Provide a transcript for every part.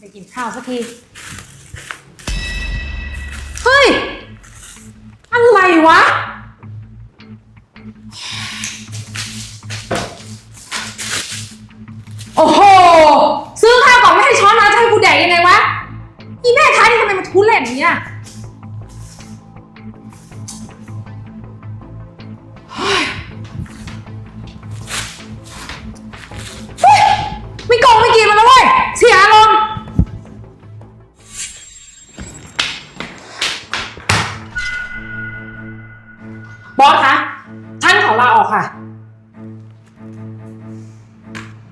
ได้กินข้าวสักที เฮ้ย อะไรวะ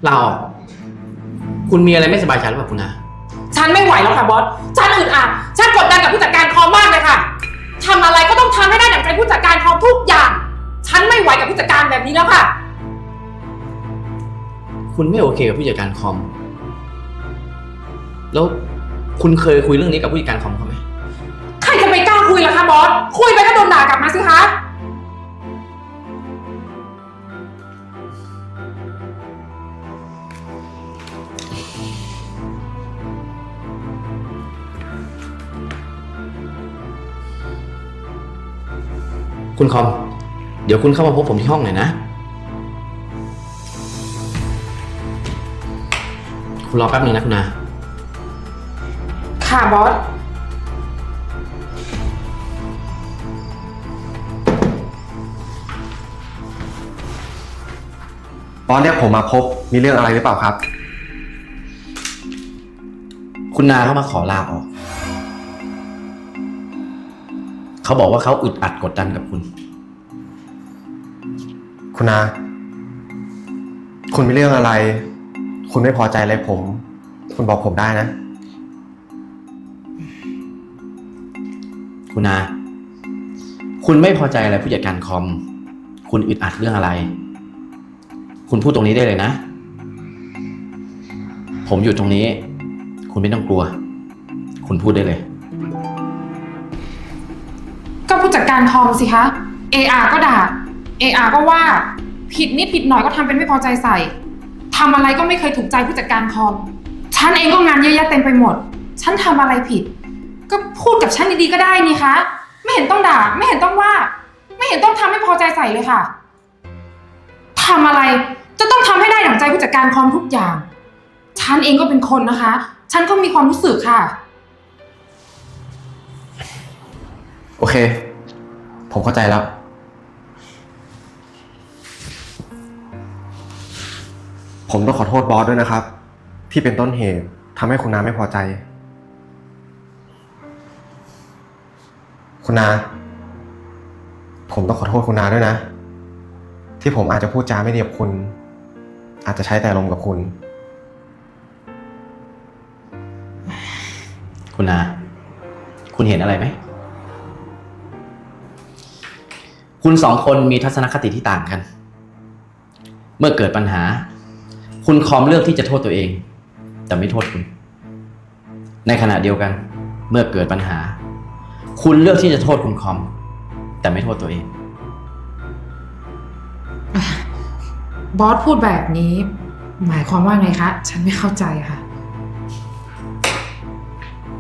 ลาออกคุณมีอะไรไม่สบายใจหรือเปล่าคุณนาฉันไม่ไหวแล้วค่ะบอส ฉันอึดอัดฉันกดดันกับผู้จัดการคอมมากเลยค่ะทำอะไรก็ต้องทำให้ได้ดั่งใจผู้จัดการคอมทุกอย่าง ฉันไม่ไหวกับผู้จัดการแบบนี้แล้วค่ะ คุณไม่โอเคกับผู้จัดการคอม แล้วคุณเคยคุยเรื่องนี้กับผู้จัดการคอมเขาไหม ใครจะไปกล้าคุยล่ะคะบอส คุยไปก็โดนด่ากลับมาสิคะ คุณคอม เดี๋ยวคุณเข้ามาพบผมที่ห้องหน่อยนะ คุณรอแป๊บนึงนะคุณนา ค่ะบอส บอสเรียกผมมาพบมีเรื่องอะไรหรือเปล่าครับ คุณนาเข้ามาขอลาออก เขาบอกว่าเขาอึดอัดกดดันกับคุณ คุณนาคุณมีเรื่องอะไร คุณไม่พอใจอะไรผม คุณบอกผมได้นะ คุณนาคุณไม่พอใจอะไรผู้จัดการคอม คุณอึดอัดเรื่องอะไร คุณพูดตรงนี้ได้เลยนะ ผมอยู่ตรงนี้ คุณไม่ต้องกลัว คุณพูดได้เลยก็ ผู้จัดการคอมสิคะ AR ก็ด่า AR ก็ว่าผิดนิดผิดหน่อยก็ทำเป็นไม่พอใจใส่ทำอะไรก็ไม่เคยถูกใจผู้จัดการคอม ฉันเองก็งานเยอะแยะเต็มไปหมด ฉันทำอะไรผิด ก็พูดกับฉันดีๆก็ได้นี่คะ ไม่เห็นต้องด่า ไม่เห็นต้องว่า ไม่เห็นต้องทำให้พอใจใส่เลยค่ะทำอะไรจะต้องทำให้ได้ดั่งใจผู้จัดการคอมทุกอย่าง ฉันเองก็เป็นคนนะคะ ฉันก็มีความรู้สึกค่ะ โอเค ผมเข้าใจแล้ว ผมต้องขอโทษบอสด้วยนะครับ ที่เป็นต้นเหตุทำให้คุณนาไม่พอใจ คุณนา ผมต้องขอโทษคุณนาด้วยนะ ที่ผมอาจจะพูดจาไม่เดีกับคุณ อาจจะใช้แต่ลมกับคุณ คุณนา คุณเห็นอะไรไหม คุณสองคนมีทัศนคติที่ต่างกัน เมื่อเกิดปัญหา คุณคอมเลือกที่จะโทษตัวเอง แต่ไม่โทษคุณ ในขณะเดียวกัน เมื่อเกิดปัญหา คุณเลือกที่จะโทษคุณคอม แต่ไม่โทษตัวเอง บอสพูดแบบนี้ หมายความว่าไงคะ ฉันไม่เข้าใจค่ะ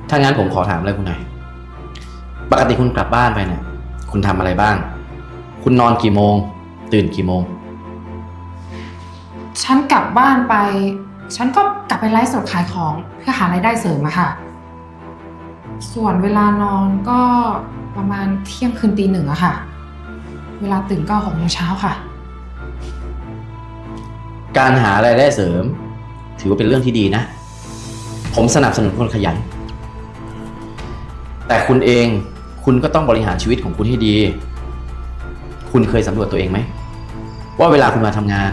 ถ้างั้นผมขอถามอะไรคุณหน่อย ปกติคุณกลับบ้านไปเนี่ย คุณทำอะไรบ้าง คุณนอนกี่โมง ตื่นกี่โมง ฉันกลับบ้านไป ฉันก็กลับไปไลฟ์สดขายของเพื่อหารายได้เสริมอะค่ะ ส่วนเวลานอนก็ประมาณเที่ยงคืนตีหนึ่งอะค่ะ เวลาตื่นก็หกโมงเช้าค่ะ การหารายได้เสริม ถือว่าเป็นเรื่องที่ดีนะ ผมสนับสนุนคนขยัน แต่คุณเองคุณก็ต้องบริหารชีวิตของคุณให้ดี คุณเคยสำรวจตัวเองไหม ว่าเวลาคุณมาทำงาน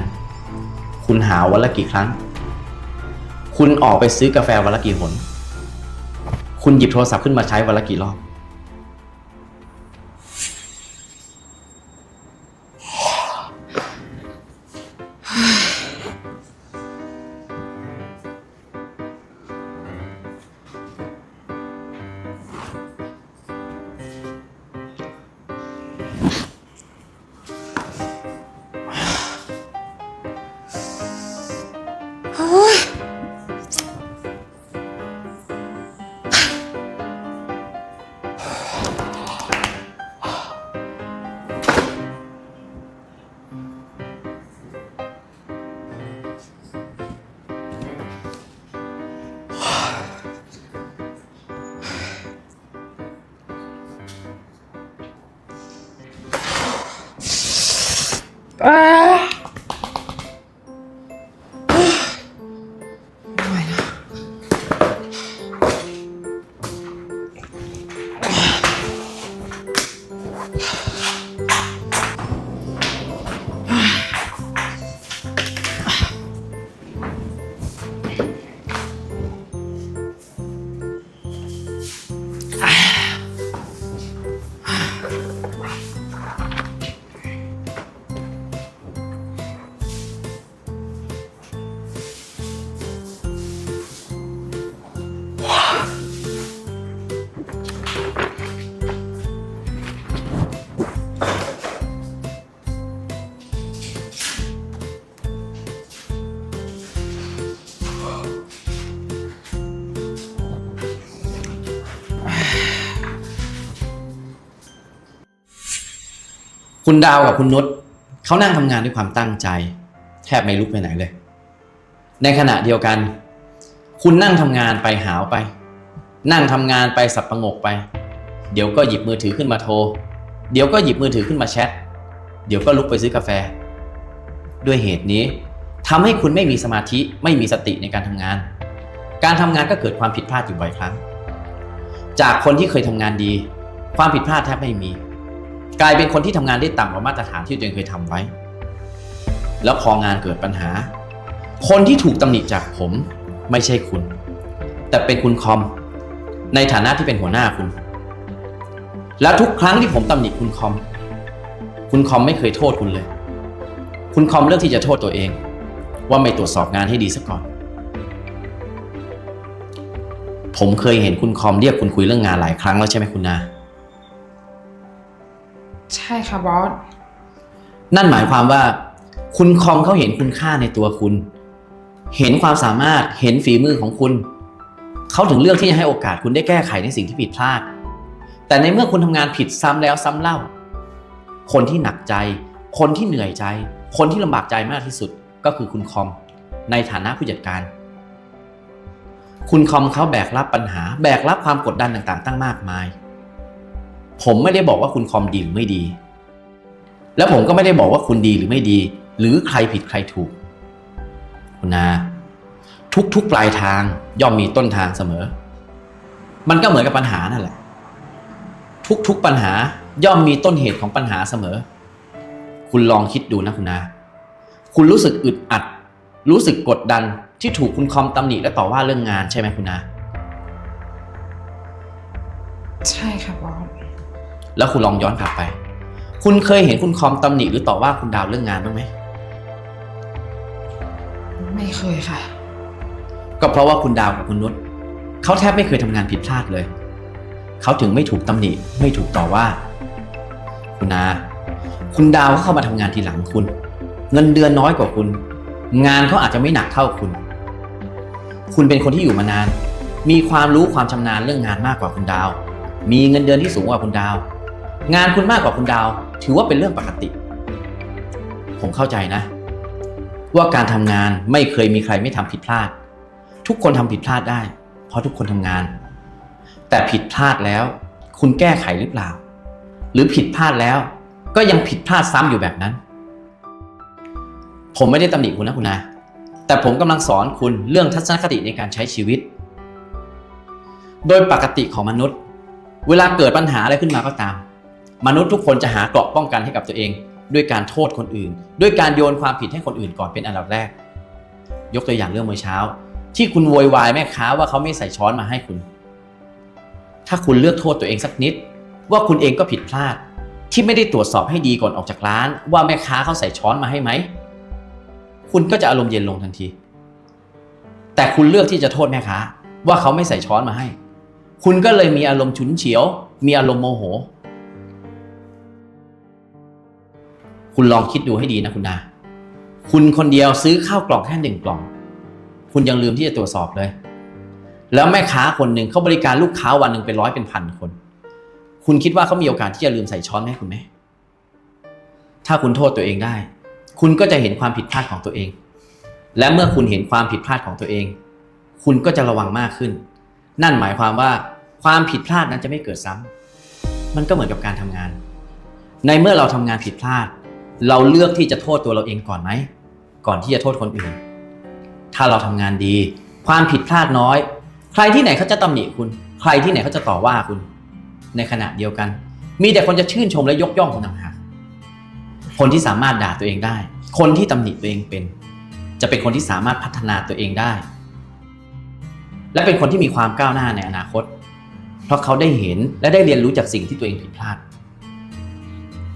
คุณหาวันละกี่ครั้ง คุณออกไปซื้อกาแฟวันละกี่หน คุณหยิบโทรศัพท์ขึ้นมาใช้วันละกี่รอบ คุณดาวกับคุณนุชเขานั่งทำงานด้วยความตั้งใจ แทบไม่ลุกไปไหนเลย ในขณะเดียวกัน คุณนั่งทำงานไปหาวไป นั่งทำงานไปสับประงกไป เดี๋ยวก็หยิบมือถือขึ้นมาโทร เดี๋ยวก็หยิบมือถือขึ้นมาแชท เดี๋ยวก็ลุกไปซื้อกาแฟ ด้วยเหตุนี้ทำให้คุณไม่มีสมาธิไม่มีสติในการทำงาน การทำงานก็เกิดความผิดพลาดอยู่บ่อยครั้ง จากคนที่เคยทำงานดี ความผิดพลาดแทบไม่มี กลายเป็นคนที่ทำงานได้ต่ำกว่ามาตรฐานที่ตัวเองเคยทำไว้ แล้วพองานเกิดปัญหา คนที่ถูกตำหนิจากผมไม่ใช่คุณ แต่เป็นคุณคอม ในฐานะที่เป็นหัวหน้าคุณ แล้วทุกครั้งที่ผมตำหนิคุณคอม คุณคอมไม่เคยโทษคุณเลย คุณคอมเลือกที่จะโทษตัวเอง ว่าไม่ตรวจสอบงานให้ดีซะก่อน ผมเคยเห็นคุณคอมเรียกคุณคุยเรื่องงานหลายครั้งแล้วใช่ไหมคุณนา ใช่ค่ะบอส นั่นหมายความว่า คุณคอมเขาเห็นคุณค่าในตัวคุณ เห็นความสามารถเห็นฝีมือของคุณ เขาถึงเลือกที่จะให้โอกาสคุณได้แก้ไขในสิ่งที่ผิดพลาด แต่ในเมื่อคุณทำงานผิดซ้ำแล้วซ้ำเล่า คนที่หนักใจ คนที่เหนื่อยใจ คนที่ลำบากใจมากที่สุดก็คือคุณคอม ในฐานะผู้จัดการ คุณคอมเขาแบกรับปัญหา แบกรับความกดดันต่างๆ ตั้งมากมาย ผมไม่ได้บอกว่าคุณคอมดีหรือไม่ดี แล้วผมก็ไม่ได้บอกว่าคุณดีหรือไม่ดี หรือใครผิดใครถูก คุณนา ทุกๆปลายทางย่อมมีต้นทางเสมอ มันก็เหมือนกับปัญหานั่นแหละ ทุกๆปัญหาย่อมมีต้นเหตุของปัญหาเสมอ คุณลองคิดดูนะคุณนา คุณรู้สึกอึดอัด รู้สึกกดดันที่ถูกคุณคอมตำหนิและต่อว่าเรื่องงานใช่ไหมคุณนา ใช่ค่ะบอส แล้วคุณลองย้อนกลับไป คุณเคยเห็นคุณคอมตำหนิหรือต่อว่าคุณดาวเรื่องงานบ้างไหม ไม่เคยค่ะ ก็เพราะว่าคุณดาวกับคุณนุชเขาแทบไม่เคยทำงานผิดพลาดเลย เขาถึงไม่ถูกตำหนิ ไม่ถูกต่อว่า คุณนา คุณดาวเขาเข้ามาทำงานทีหลังคุณ เงินเดือนน้อยกว่าคุณ งานเขาอาจจะไม่หนักเท่าคุณ คุณเป็นคนที่อยู่มานาน มีความรู้ความชำนาญเรื่องงานมากกว่าคุณดาว มีเงินเดือนที่สูงกว่าคุณดาว งานคุณมากกว่าคุณดาว ถือว่าเป็นเรื่องปกติ ผมเข้าใจนะ ว่าการทำงานไม่เคยมีใครไม่ทำผิดพลาด ทุกคนทำผิดพลาดได้ เพราะทุกคนทำงาน แต่ผิดพลาดแล้ว คุณแก้ไขหรือเปล่า หรือผิดพลาดแล้ว ก็ยังผิดพลาดซ้ำอยู่แบบนั้น ผมไม่ได้ตำหนิคุณนะคุณนาแต่ผมกำลังสอนคุณเรื่องทัศนคติในการใช้ชีวิต โดยปกติของมนุษย์ เวลาเกิดปัญหาอะไรขึ้นมาก็ตาม มนุษย์ทุกคนจะหาเกราะป้องกันให้กับตัวเอง ด้วยการโทษคนอื่น ด้วยการโยนความผิดให้คนอื่นก่อนเป็นอันดับแรก ยกตัวอย่างเรื่องเมื่อเช้า ที่คุณโวยวายแม่ค้าว่าเขาไม่ใส่ช้อนมาให้คุณ ถ้าคุณเลือกโทษตัวเองสักนิด ว่าคุณเองก็ผิดพลาด ที่ไม่ได้ตรวจสอบให้ดีก่อนออกจากร้าน ว่าแม่ค้าเขาใส่ช้อนมาให้ไหมคุณก็จะอารมณ์เย็นลงทันที แต่คุณเลือกที่จะโทษแม่ค้าว่าเขาไม่ใส่ช้อนมาให้ คุณก็เลยมีอารมณ์ฉุนเฉียว มีอารมณ์โมโห คุณลองคิดดูให้ดีนะคุณนาคุณคนเดียวซื้อข้าวกล่องแค่หนึ่งกล่อง คุณยังลืมที่จะตรวจสอบเลย แล้วแม่ค้าคนหนึ่งเขาบริการลูกค้าวันหนึ่งเป็นร้อยเป็นพันคน คุณคิดว่าเขามีโอกาสที่จะลืมใส่ช้อนให้คุณไหม ถ้าคุณโทษตัวเองได้ คุณก็จะเห็นความผิดพลาดของตัวเอง และเมื่อคุณเห็นความผิดพลาดของตัวเอง คุณก็จะระวังมากขึ้น นั่นหมายความว่า ความผิดพลาดนั้นจะไม่เกิดซ้ำมันก็เหมือนกับการทำงาน ในเมื่อเราทำงานผิดพลาด เราเลือกที่จะโทษตัวเราเองก่อนไหม ก่อนที่จะโทษคนอื่น ถ้าเราทำงานดี ความผิดพลาดน้อย ใครที่ไหนเขาจะตำหนิคุณ ใครที่ไหนเขาจะต่อว่าคุณ ในขณะเดียวกัน มีแต่คนจะชื่นชมและยกย่องคุณต่างหากคนที่สามารถด่าตัวเองได้ คนที่ตำหนิตัวเองเป็น จะเป็นคนที่สามารถพัฒนาตัวเองได้ และเป็นคนที่มีความก้าวหน้าในอนาคต เพราะเขาได้เห็นและได้เรียนรู้จากสิ่งที่ตัวเองผิดพลาด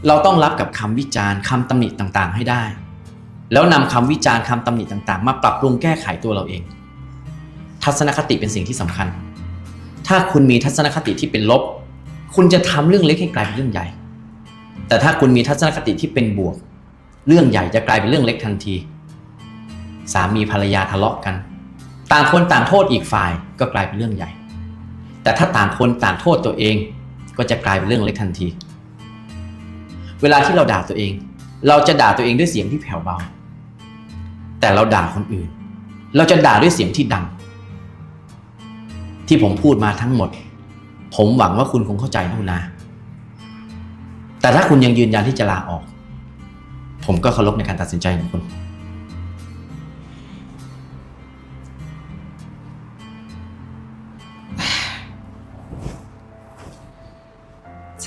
เราต้องรับกับคำวิจารณ์คำตำหนิต่างๆ ให้ได้ แล้วนำคำวิจารณ์คำตำหนิต่างๆ มาปรับปรุงแก้ไขตัวเราเอง ทัศนคติเป็นสิ่งที่สำคัญ ถ้าคุณมีทัศนคติที่เป็นลบ คุณจะทำเรื่องเล็กให้กลายเป็นเรื่องใหญ่ แต่ถ้าคุณมีทัศนคติที่เป็นบวก เรื่องใหญ่จะกลายเป็นเรื่องเล็กทันที สามีภรรยาทะเลาะกัน ต่างคนต่างโทษอีกฝ่ายก็กลายเป็นเรื่องใหญ่ แต่ถ้าต่างคนต่างโทษตัวเอง ก็จะกลายเป็นเรื่องเล็กทันที เวลาที่เราด่าตัวเอง เราจะด่าตัวเองด้วยเสียงที่แผ่วเบา แต่เราด่าคนอื่น เราจะด่าด้วยเสียงที่ดัง ที่ผมพูดมาทั้งหมด ผมหวังว่าคุณคงเข้าใจนะคุณนาแต่ถ้าคุณยังยืนยันที่จะลาออก ผมก็เคารพในการตัดสินใจของคุณ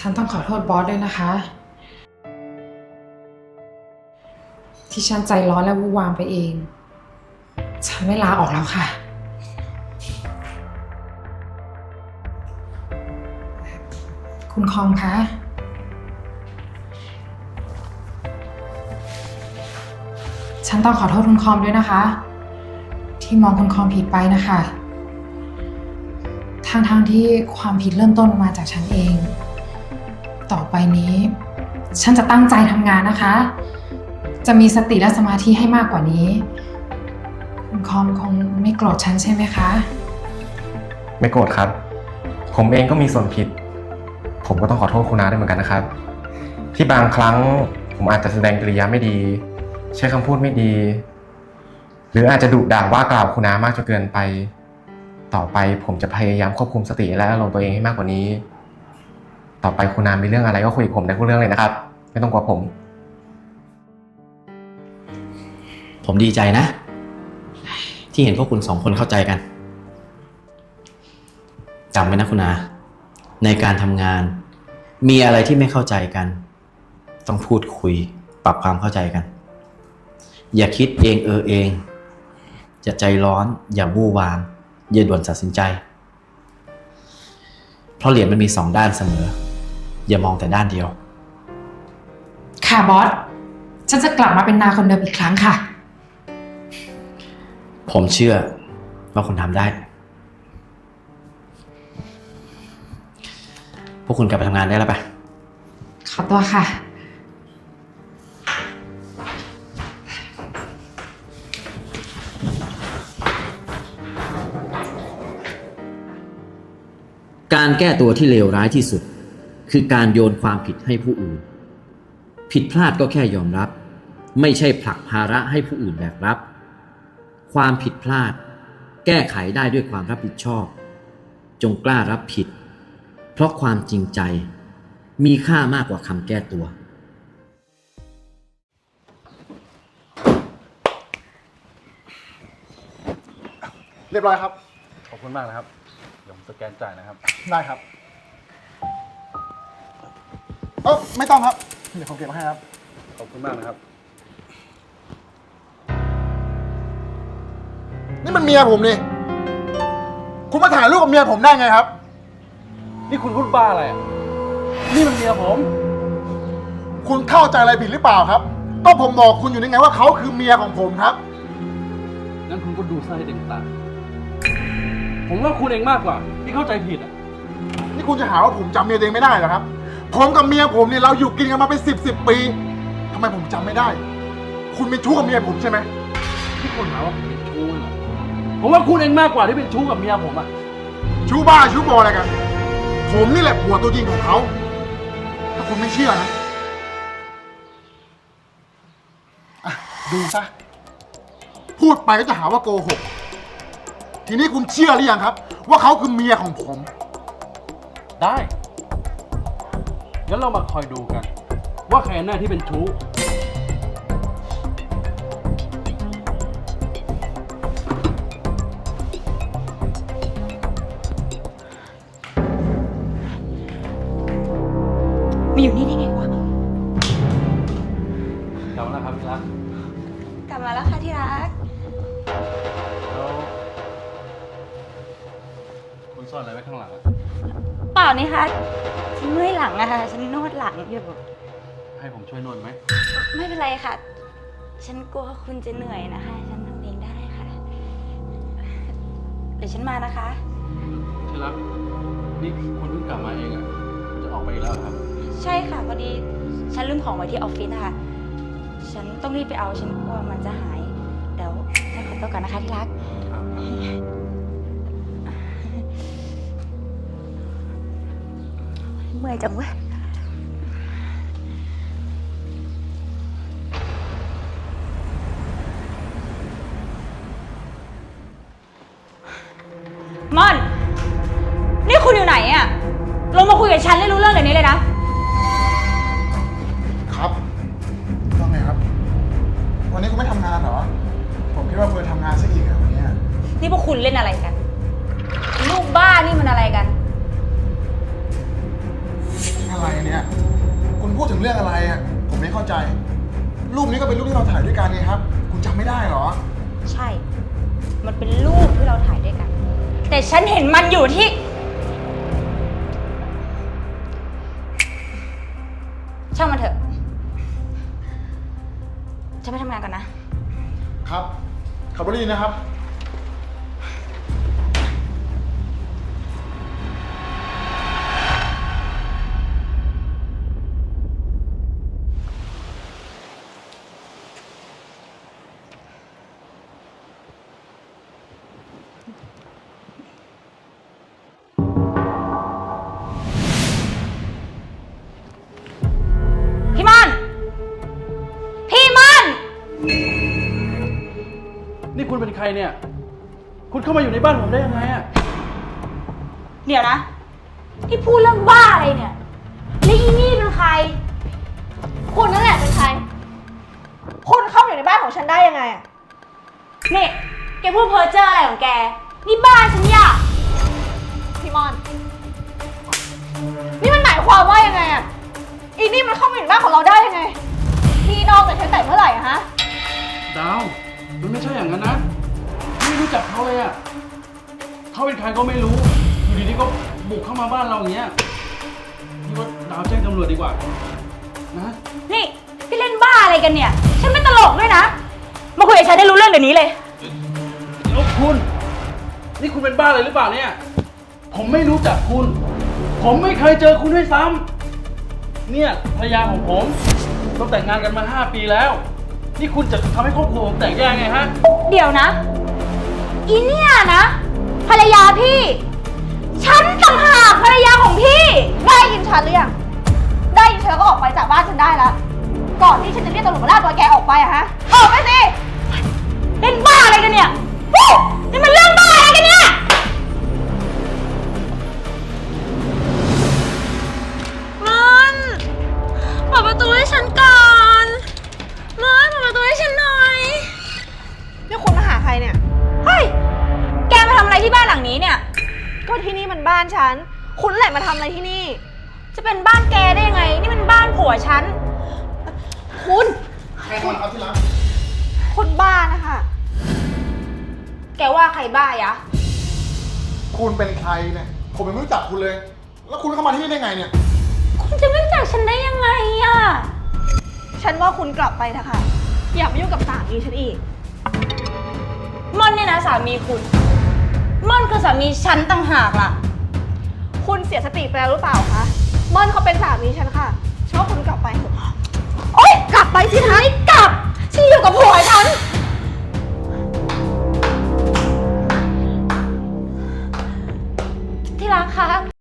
ฉันต้องขอโทษบอสด้วยนะคะ ที่ฉันใจร้อนและวู่นวามไปเอง ฉันไม่ลาออกแล้วค่ะ คุณคอมคะฉันต้องขอโทษคุณคอมด้วยนะคะ ที่มองคุณคอมผิดไปนะคะทางทางๆที่ความผิดเริ่มต้นมาจากฉันเอง ไปนี้ ฉันจะตั้งใจทำงานนะคะ จะมีสติและสมาธิให้มากกว่านี้ คุณคอมคงไม่โกรธฉันใช่ไหมคะ ไม่โกรธครับ ผมเองก็มีส่วนผิด ผมก็ต้องขอโทษคุณนาด้วยเหมือนกันนะครับ ที่บางครั้งผมอาจจะแสดงกริยาไม่ดี ใช้คำพูดไม่ดี หรืออาจจะดุด่าว่ากล่าวคุณนามากจนเกินไป ต่อไปผมจะพยายามควบคุมสติและอารมณ์ตัวเองให้มากกว่านี้ ต่อไปคุณนามีเรื่องอะไรก็คุยกับผมได้ทุกเรื่องเลยนะครับ ไม่ต้องกลัวผม ผมดีใจนะ ที่เห็นพวกคุณสองคนเข้าใจกันจำไว้นะคุณอาในการทำงาน มีอะไรที่ไม่เข้าใจกัน ต้องพูดคุย ปรับความเข้าใจกัน อย่าคิดเองเออเองอย่าใจร้อน อย่าวู่วามอย่าด่วนตัดสินใจ เพราะเหรียญมันมีสองด้านเสมอ อย่ามองแต่ด้านเดียว ค่ะบอส ฉันจะกลับมาเป็นนาคนเดิมอีกครั้งค่ะ ผมเชื่อว่าคุณทำได้ พวกคุณกลับไปทำงานได้แล้วปะขอตัวค่ะ การแก้ตัวที่เลวร้ายที่สุด คือการโยนความผิดให้ผู้อื่น ผิดพลาดก็แค่ยอมรับ ไม่ใช่ผลักภาระให้ผู้อื่นแบกรับ ความผิดพลาด แก้ไขได้ด้วยความรับผิดชอบ จงกล้ารับผิด เพราะความจริงใจ มีค่ามากกว่าคำแก้ตัว เรียบร้อยครับ ขอบคุณมากนะครับเดี๋ยวผมสแกนจ่ายนะครับ ได้ครับ เออไม่ต้องครับ เดี๋ยวผมเก็บมาให้ครับ ขอบคุณมากนะครับ นี่มันเมียผมนี่ คุณมาถ่ายรูปกับเมียผมได้ไงครับ นี่คุณพูดบ้าอะไรอะ นี่มันเมียผม คุณเข้าใจอะไรผิดหรือเปล่าครับ ก็ผมบอกคุณอยู่นี่ไงว่าเขาคือเมียของผมครับ งั้นคุณก็ดูซะให้เต็มตาผมว่าคุณเองมากกว่าที่เข้าใจผิดอะ นี่คุณจะหาว่าผมจำเมียตัวเองไม่ได้เหรอครับ ผมกับเมียผมเนี่ยเราอยู่กินกันมาเป็นสิบสิบปีทำไมผมจำไม่ได้ คุณเป็นชู้กับเมียผมใช่ไหมที่คุณหาว่าผมเป็นชู้เหรอผมว่าคุณเองมากกว่าที่เป็นชู้กับเมียผมอะชู้บ้าชู้บออะไรกัน ผมนี่แหละผัวตัวจริงของเขา ถ้าคุณไม่เชื่อนะอะดูซะ พูดไปก็จะหาว่าโกหก ทีนี้คุณเชื่อหรือยังครับ ว่าเขาคือเมียของผม ได้ งั้นเรามาคอยดูกัน ว่าใครแน่ที่เป็นชู้ ฉันกลัวคุณจะเหนื่อยนะคะ ฉันทำเองได้ค่ะ เดี๋ยวฉันมานะคะ ที่รักนี่คุณเพิ่งกลับมาเองอะจะออกไปอีกแล้วเหรอครับ ใช่ค่ะพอดีฉันลืมของไว้ที่ออฟฟิศนะคะ ฉันต้องรีบไปเอาฉันกลัวมันจะหาย เดี๋ยวฉันขอตัวก่อนนะคะที่รัก ครับเมื่อยจังเว้ย ลงมาคุยกับฉันได้รู้เรื่องเดี๋ยวนี้เลยนะ นะครับ รเนี่ย คุณเข้ามาอยู่ในบ้านผมได้ยังไงอะเดี๋ยวนะ ที่พูดเรื่องบ้าอะไรเนี่ยแล้วอีนี่เป็นใคร คุณนั่นแหละเป็นใคร คุณเข้ามาอยู่ในบ้านของฉันได้ยังไงอะนี่แกพูดเพ้อเจ้ออะไรของแก นี่บ้านฉันอยากพี่มอน นี่มันหมายความว่ายังไงอะอีนี่มันเข้ามาอยู่ในบ้านของเราได้ยังไง พี่นอกจากฉันแต่เมื่อไหร่อะฮะ ดาว มันไม่ใช่อย่างนั้นนะไม่ รู้จักเขาเลยอะเขาเป็นใครก็ไม่รู้ อยู่ดีๆก็บุกเข้ามาบ้านเราอย่างเงี้ยนี่ว่าดาวแจ้งตำรวจดีกว่า นะนี่พี่เล่นบ้าอะไรกันเนี่ย ฉันไม่ตลกด้วยนะ มาคุยกับฉันได้รู้เรื่องเดี๋ยวนี้เลย เดี๋ยวคุณ นี่คุณเป็นบ้าอะไรหรือเปล่าเนี่ย ผมไม่รู้จักคุณ ผมไม่เคยเจอคุณด้วยซ้ำเนี่ยภรรยาของผมเราแต่งงานกันมา 5 ปีแล้ว นี่คุณจะทำให้ครอบครัวผมแตกแยกไงฮะ เดี๋ยวนะ อีเนี่ยนะ ภรรยาพี่ ฉันต่างหากภรรยาของพี่ ได้ยินฉันหรือยัง ได้ยินเธอก็ออกไปจากบ้านฉันได้แล้วก่อนที่ฉันจะเรียกตำรวจมาลากตัวแกออกไปอะฮะ ออกไปสิ เป็นบ้าอะไรกันเนี่ยนี่มันเรื่องบ้าอะไรกันเนี่ย ที่นี่มันบ้านฉัน คุณนั่นแหละมาทำอะไรที่นี่ จะเป็นบ้านแกได้ยังไง นี่มันบ้านผัวฉัน คุณ ใครคนครับที่รักคุณบ้านะคะ แกว่าใครบ้ายะ คุณเป็นใครเนี่ย ผมยังไม่รู้จักคุณเลย แล้วคุณเข้ามาที่นี่ได้ไงเนี่ย คุณจะไม่รู้จักฉันได้ยังไงอะฉันว่าคุณกลับไปเถอะค่ะ อย่ามายุ่งกับสามีฉันอีกม่อนเนี่ยนะสามีคุณ ม่อนคือสามีฉันต่างหากล่ะ คุณเสียสติไปแล้วหรือเปล่าคะม่อนเขาเป็นสามีฉันค่ะฉันว่าคุณกลับไปเถอะโอ๊ยกลับไปสิคะกลับฉันอยู่กับผัวฉัน ที่รักคะ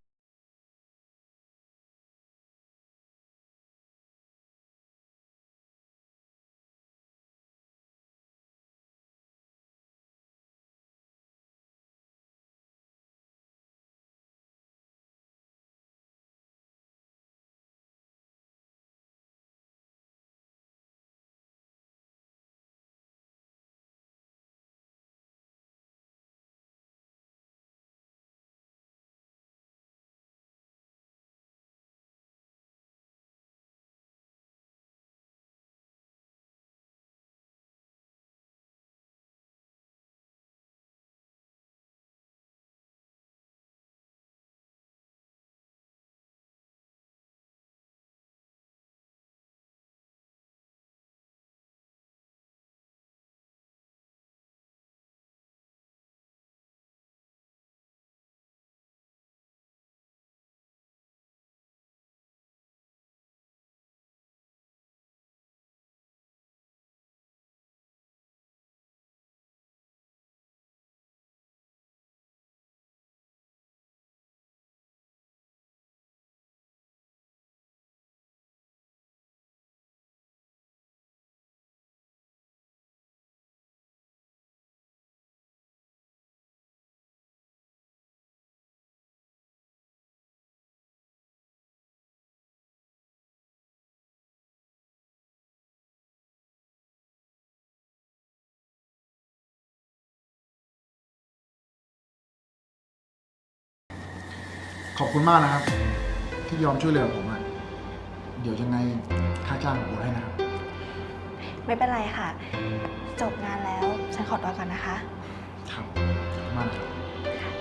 ขอบคุณมากนะครับ ที่ยอมช่วยเหลือผมอะเดี๋ยวยังไงค่าจ้างผมโอนให้นะครับ ไม่เป็นไรค่ะ จบงานแล้วฉันขอตัวก่อนนะคะ ครับขอบคุณมากค่ะ